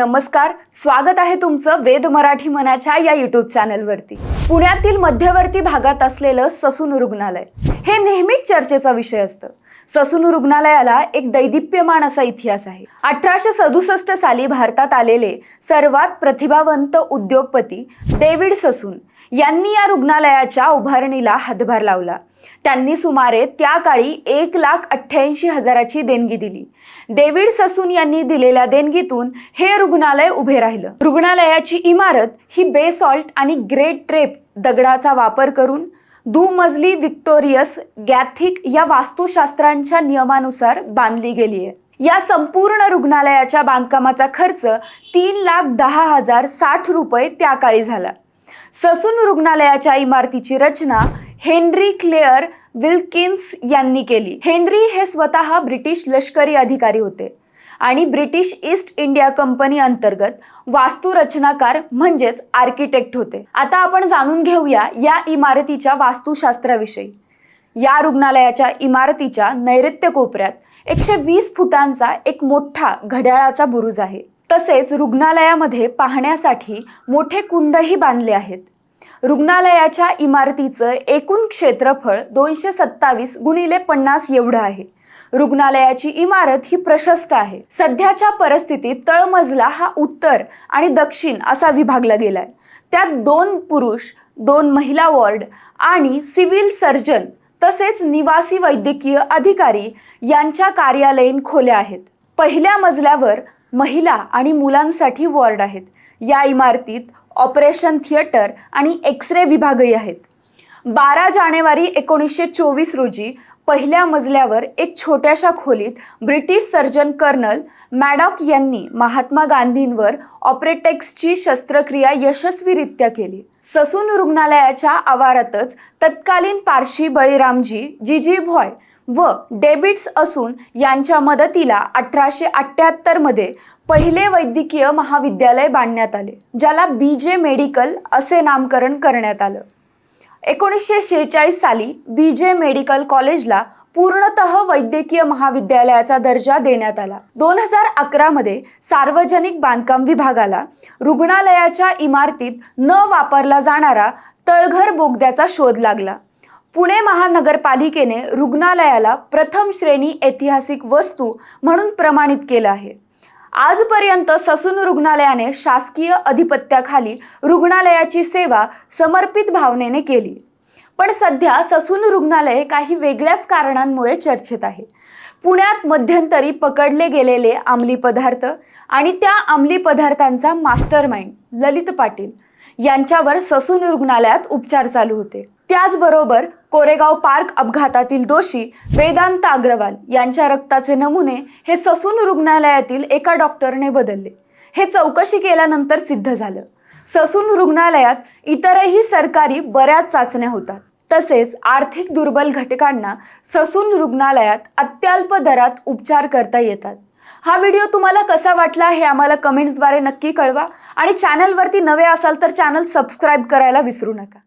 नमस्कार स्वागत आहे तुमचं वेद मराठी मनाच्या या युट्यूब चॅनलवरती पुण्यातील मध्यवर्ती भागात असलेलं ससून रुग्णालय. हे नेहमीच चर्चेचा विषय असतं. ससून रुग्णालयाला एक दैदिप्यमान असा इतिहास आहे. अठराशे सदुसष्ट साली भारतात आलेले सर्वात प्रतिभावंत उद्योगपती डेव्हिड ससून यांनी या रुग्णालयाच्या उभारणीला हातभार लावला. त्यांनी सुमारे त्या काळी एक लाख अठ्ठ्याऐंशी हजाराची देणगी दिली. डेव्हिड ससून यांनी दिलेल्या देणगीतून हे रुग्णालय उभे राहिलं. रुग्णालयाची इमारत ही बेसॉल्ट आणि ग्रेट ट्रेप दगडाचा वापर करून दुमजली विक्टोरियस गॅथिक या वास्तुशास्त्रांच्या नियमानुसार बांधली गेली आहे या संपूर्ण रुग्णालयाच्या बांधकामाचा खर्च तीन लाख दहा हजार साठ रुपये त्या काळी झाला. ससून रुग्णालयाच्या इमारतीची रचना हेनरी क्लेअर विल्किन्स यांनी केली. हेनरी हे स्वतः ब्रिटिश लष्करी अधिकारी होते. आणि ब्रिटिश ईस्ट इंडिया कंपनी अंतर्गत वास्तुरचनाकार म्हणजेच आर्किटेक्ट होते. आता आपण जाणून घेऊया या इमारतीच्या वास्तुशास्त्राविषयी. या रुग्णालयाच्या इमारतीच्या नैऋत्य कोपऱ्यात एकशे वीस फुटांचा एक मोठा घड्याळाचा बुरुज आहे. तसेच रुग्णालयामध्ये पाहण्यासाठी मोठे कुंडही बांधले आहेत. रुग्णालयाच्या इमारतीचं एकूण क्षेत्रफळ दोनशे सत्तावीस गुणिले पन्नास एवढं आहे. रुग्णालयाची इमारत ही प्रशस्त आहे. सध्याच्या परिस्थितीत तळमजला हा उत्तर आणि दक्षिण असा विभागला गेलाय. त्यात दोन पुरुष दोन महिला वॉर्ड आणि सिव्हिल सर्जन तसेच निवासी वैद्यकीय अधिकारी यांच्या कार्यालयीन खोल्या आहेत. पहिल्या मजल्यावर महिला आणि मुलांसाठी वॉर्ड आहेत. या इमारतीत ऑपरेशन थिएटर आणि एक्सरे विभागही आहेत. बारा जानेवारी एकोणीसशे चोवीस रोजी पहिल्या मजल्यावर एक छोट्याशा खोलीत ब्रिटिश सर्जन कर्नल मॅडॉक यांनी महात्मा गांधींवर ऑपरेटेक्सची शस्त्रक्रिया यशस्वीरित्या केली. ससून रुग्णालयाच्या आवारातच तत्कालीन पारशी बळीरामजी जिजी भॉय व डेबिट्स असून यांच्या मदतीला अठराशे अठ्ठ्याहत्तरमध्ये पहिले वैद्यकीय महाविद्यालय बांधण्यात आले ज्याला बी जे मेडिकल असे नामकरण करण्यात आलं. एकोणीसशे शेहेचाळीस साली बी जे मेडिकल कॉलेजला पूर्णतः वैद्यकीय महाविद्यालयाचा दर्जा देण्यात आला. दोन हजार अकरामध्ये सार्वजनिक बांधकाम विभागाला रुग्णालयाच्या इमारतीत न वापरला जाणारा तळघर बोगद्याचा शोध लागला. पुणे महानगरपालिकेने रुग्णालयाला प्रथम श्रेणी ऐतिहासिक वस्तू म्हणून प्रमाणित केलं आहे. आजपर्यंत ससून रुग्णालयाने शासकीय अधिपत्याखाली रुग्णालयाची सेवा समर्पित भावनेने केली. पण सध्या ससून रुग्णालय काही वेगळ्याच कारणांमुळे चर्चेत आहे. पुण्यात मध्यंतरी पकडले गेलेले अंमली पदार्थ आणि त्या अंमली पदार्थांचा मास्टर माइंड ललित पाटील यांच्यावर ससून रुग्णालयात उपचार चालू होते. त्याचबरोबर कोरेगाव पार्क अपघातातील दोषी वेदांत अग्रवाल यांच्या रक्ताचे नमुने हे ससून रुग्णालयातील एका डॉक्टरने बदलले. हे चौकशी केल्यानंतर सिद्ध झालं. ससून रुग्णालयात इतरही सरकारी बऱ्याच चाचण्या होतात. तसेच आर्थिक दुर्बल घटकांना ससून रुग्णालयात अत्यल्प दरात उपचार करता येतात. हा व्हिडिओ तुम्हाला कसा वाटला हे आम्हाला कमेंट्सद्वारे नक्की कळवा आणि चॅनलवरती नवे असाल तर चॅनल सबस्क्राईब करायला विसरू नका.